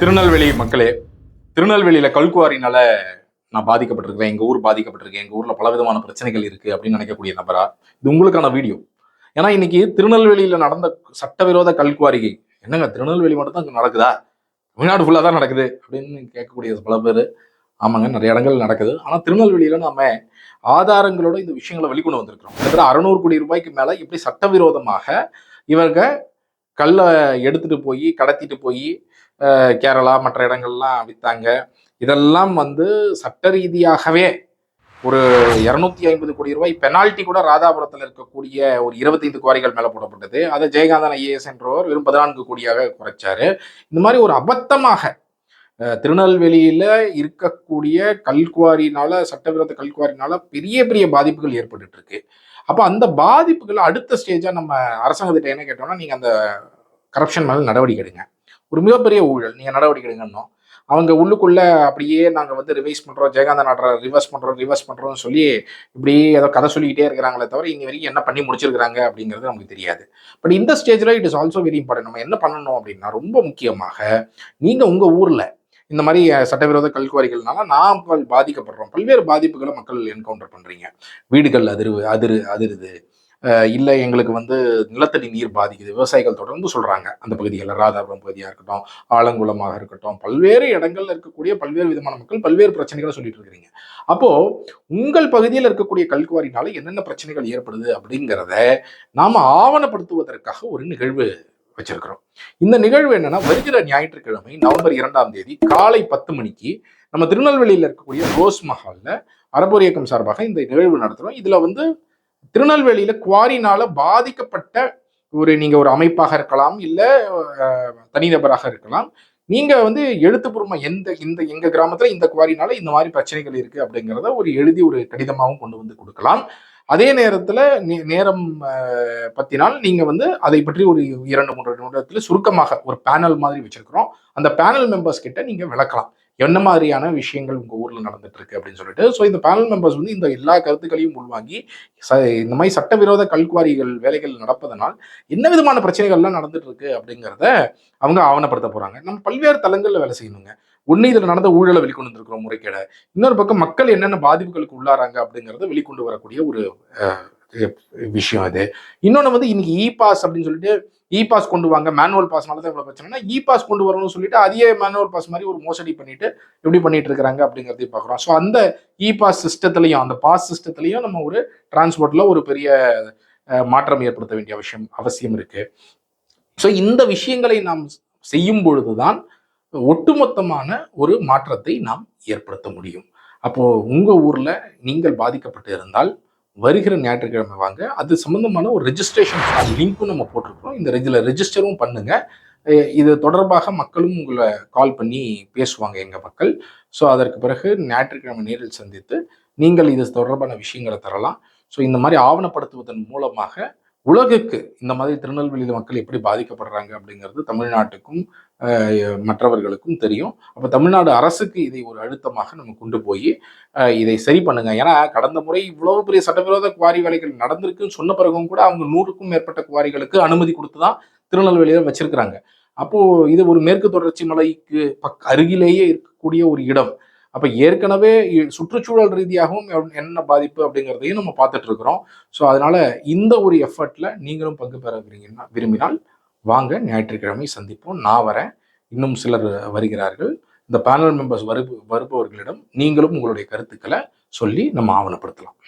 திருநெல்வேலி மக்களே திருநெல்வேலியில கல்குவாரினால நான் பாதிக்கப்பட்டிருக்கேன் எங்க ஊர் பாதிக்கப்பட்டிருக்கேன் எங்க ஊர்ல பலவிதமான பிரச்சனைகள் இருக்கு அப்படின்னு நினைக்கக்கூடிய நபரா? இது உங்களுக்கான வீடியோ. ஏன்னா இன்னைக்கு திருநெல்வேலியில நடந்த சட்டவிரோத கல்குவாரிகை என்னங்க திருநெல்வேலி மட்டும் தான் நடக்குதா? தமிழ்நாடு ஃபுல்லாக தான் நடக்குது அப்படின்னு கேட்கக்கூடிய பல பேர் ஆமாங்க நிறைய இடங்கள் நடக்குது. ஆனால் திருநெல்வேலியில நாம ஆதாரங்களோட இந்த விஷயங்களை வெளிக்கொண்டு வந்திருக்கிறோம். கிட்டத்தட்ட அறநூறு கோடி ரூபாய்க்கு மேல இப்படி சட்டவிரோதமாக இவங்க கல்லை எடுத்துட்டு போய் கடத்திட்டு போய் கேரளா மற்ற இடங்கள்லாம் விற்றாங்க இதெல்லாம் வந்து சட்ட ரீதியாகவே ஒரு இரநூத்தி ஐம்பது கோடி ரூபாய் பெனால்ட்டி கூட ராதாபுரத்தில் இருக்கக்கூடிய ஒரு இருபத்தைந்து குவாரிகள் மேலே போடப்பட்டது. அதை ஜெயகாந்தன் ஐஏஎஸ் என்றவர் வெறும் பதினான்கு கோடியாக குறைச்சாரு. இந்த மாதிரி ஒரு அபத்தமாக திருநெல்வேலியில் இருக்கக்கூடிய கல்குவாரினால சட்டவிரோத கல்குவாரினால பெரிய பெரிய பாதிப்புகள் ஏற்பட்டுட்டு இருக்கு. அப்போ அந்த பாதிப்புகளை அடுத்த ஸ்டேஜாக நம்ம அரசாங்கத்திட்ட என்ன கேட்டோம்னா நீங்கள் அந்த கரப்ஷன் மேலே நடவடிக்கை எடுங்க. ஒரு மிகப்பெரிய ஊழல் நீங்கள் நடவடிக்கை எடுங்கன்னோம். அவங்க உள்ளுக்குள்ளே அப்படியே நாங்கள் வந்து ரிவைஸ் பண்ணுறோம் ஜெயகாந்தன் ஆடுற ரிவர்ஸ் பண்ணுறோம் ரிவர்ஸ் பண்ணுறோம்னு சொல்லி இப்படியே ஏதோ கதை சொல்லிக்கிட்டே இருக்கிறாங்களே தவிர இங்கே வரைக்கும் என்ன பண்ணி முடிச்சிருக்காங்க அப்படிங்கிறது நமக்கு தெரியாது. பட் இந்த ஸ்டேஜில் it is also very important நம்ம என்ன பண்ணணும் அப்படின்னா ரொம்ப முக்கியமாக நீங்கள் உங்கள் ஊரில் இந்த மாதிரி சட்டவிரோத கல்குவாரிகள்னால நாம் பாதிக்கப்படுறோம். பல்வேறு பாதிப்புகளை மக்கள் என்கவுண்டர் பண்றீங்க. வீடுகள் அதிர்வு அதிரு அதிருது. இல்லை எங்களுக்கு வந்து நிலத்தடி நீர் பாதிக்குது. விவசாயிகள் தொடர்ந்து சொல்றாங்க. அந்த பகுதிகளில் ராதாபுரம் பகுதியாக இருக்கட்டும் ஆலங்குளமாக இருக்கட்டும் பல்வேறு இடங்கள்ல இருக்கக்கூடிய பல்வேறு விதமான மக்கள் பல்வேறு பிரச்சனைகளை சொல்லிட்டு இருக்கிறீங்க. அப்போ உங்கள் பகுதியில் இருக்கக்கூடிய கல்குவாரினால என்னென்ன பிரச்சனைகள் ஏற்படுது அப்படிங்கிறத நாம ஆவணப்படுத்துவதற்காக ஒரு நிகழ்வு வச்சிருக்கிறோம். இந்த நிகழ்வு என்னன்னா வருகிற ஞாயிற்றுக்கிழமை நவம்பர் இரண்டாம் தேதி காலை பத்து மணிக்கு நம்ம திருநெல்வேலியில் இருக்கக்கூடிய ரோஸ் மஹாலில் அறப்போர் இயக்கம் சார்பாக இந்த நிகழ்வு நடத்துகிறோம் இதில் வந்து திருநெல்வேலியில குவாரினால பாதிக்கப்பட்ட ஒரு நீங்க ஒரு அமைப்பாக இருக்கலாம் இல்ல தனிநபராக இருக்கலாம். நீங்க வந்து எழுத்துப்பூர்வமா எந்த இந்த எங்க கிராமத்துல இந்த குவாரினால இந்த மாதிரி பிரச்சனைகள் இருக்கு அப்படிங்கிறத ஒரு எழுதி ஒரு கடிதமாகவும் கொண்டு வந்து கொடுக்கலாம். அதே நேரத்துல நே- நேரம் பத்தினால் நீங்க வந்து அதை பற்றி ஒரு இரண்டு மூன்று நிமிடத்துல சுருக்கமாக ஒரு பேனல் மாதிரி வச்சிருக்கிறோம். அந்த பேனல் மெம்பர்ஸ் கிட்ட நீங்க விளக்கலாம். என்ன மாதிரியான விஷயங்கள் உங்க ஊர்ல நடந்துட்டு இருக்கு அப்படின்னு சொல்லிட்டு. ஸோ இந்த பேனல் மெம்பர்ஸ் வந்து இந்த எல்லா கருத்துக்களையும் உள்வாங்கி ச- இந்த மாதிரி சட்டவிரோத கல்குவாரிகள் வேலைகள் நடப்பதனால் என்ன விதமான பிரச்சனைகள்லாம் நடந்துட்டு இருக்கு அப்படிங்கிறத அவங்க ஆவணப்படுத்த போறாங்க. நம்ம பல்வேறு தளங்கள்ல வேலை செய்யணுங்க. ஒன்று இதில் நடந்த ஊழலை வெளிக்கொண்டு வந்திருக்கிறோம் முறைகேட. இன்னொரு பக்கம் மக்கள் என்னென்ன பாதிப்புகளுக்கு உள்ளாராங்க அப்படிங்கிறத வெளிக்கொண்டு வரக்கூடிய ஒரு விஷயம் அது. இன்னொன்று வந்து இன்னைக்கு இ பாஸ் அப்படின்னு சொல்லிட்டு இ பாஸ் கொண்டு வாங்க மேனுவல் பாஸ்னால தான் இவ்வளோ பிரச்சனைனா இ பாஸ் கொண்டு வரணும்னு சொல்லிட்டு அதையே மேனுவல் பாஸ் மாதிரி ஒரு மோசடி பண்ணிட்டு எப்படி பண்ணிட்டு இருக்கிறாங்க அப்படிங்கிறதையும் பார்க்குறோம். ஸோ அந்த இ பாஸ் சிஸ்டத்துலையும் அந்த பாஸ் சிஸ்டத்துலையும் நம்ம ஒரு டிரான்ஸ்போர்ட்டில் ஒரு பெரிய மாற்றம் ஏற்படுத்த வேண்டிய அவசியம் அவசியம் இருக்கு. ஸோ இந்த விஷயங்களை நாம் செய்யும் பொழுதுதான் ஒட்டுமொத்தமான ஒரு மாற்றத்தை நாம் ஏற்படுத்த முடியும். அப்போ உங்க ஊர்ல நீங்கள் பாதிக்கப்பட்டு இருந்தால் வருகிற ஞாயிற்றுக்கிழமை வாங்க அது சம்பந்தமான ஒரு ரெஜிஸ்ட்ரேஷன் லிங்க்கும் நம்ம போட்டிருக்கிறோம் இந்த இதில் ரெஜிஸ்டரும் பண்ணுங்க. இது தொடர்பாக மக்களும் உங்களை கால் பண்ணி பேசுவாங்க எங்கள் மக்கள். ஸோ அதற்கு பிறகு ஞாயிற்றுக்கிழமை நேரில் சந்தித்து நீங்கள் இது தொடர்பான விஷயங்களை தரலாம். ஸோ இந்த மாதிரி ஆவணப்படுத்துவதன் மூலமாக உலகுக்கு இந்த மாதிரி திருநெல்வேலி மக்கள் எப்படி பாதிக்கப்படுறாங்க அப்படிங்கிறது தமிழ்நாட்டுக்கும் மற்றவர்களுக்கும் தெரியும். அப்போ தமிழ்நாடு அரசுக்கு இதை ஒரு அழுத்தமாக நம்ம கொண்டு போய் இதை சரி பண்ணுங்க. ஏன்னா கடந்த முறை இவ்வளவு பெரிய சட்டவிரோத குவாரி வேலைகள் நடந்திருக்குன்னு சொன்ன பிறகும் கூட அவங்க நூறுக்கும் மேற்பட்ட குவாரிகளுக்கு அனுமதி கொடுத்து தான் திருநெல்வேலியில் வச்சிருக்கிறாங்க. அப்போ இது ஒரு மேற்கு தொடர்ச்சி மலைக்கு பக் அருகிலேயே இருக்கக்கூடிய ஒரு இடம். அப்போ ஏற்கனவே சுற்றுச்சூழல் ரீதியாகவும் என்ன பாதிப்பு அப்படிங்கிறதையும் நம்ம பார்த்துட்டு இருக்கிறோம். ஸோ அதனால இந்த ஒரு எஃபர்ட்ல நீங்களும் பங்கு பெற விரும்பினா விரும்பினால் வாங்க ஞாயிற்றுக்கிழமை சந்திப்போம். நான் வரேன். இன்னும் சிலர் வருகிறார்கள். இந்த பேனல் மெம்பர்ஸ் வரு வருபவர்களிடம் நீங்களும் உங்களுடைய கருத்துக்களை சொல்லி நம்ம ஆவணப்படுத்தலாம்.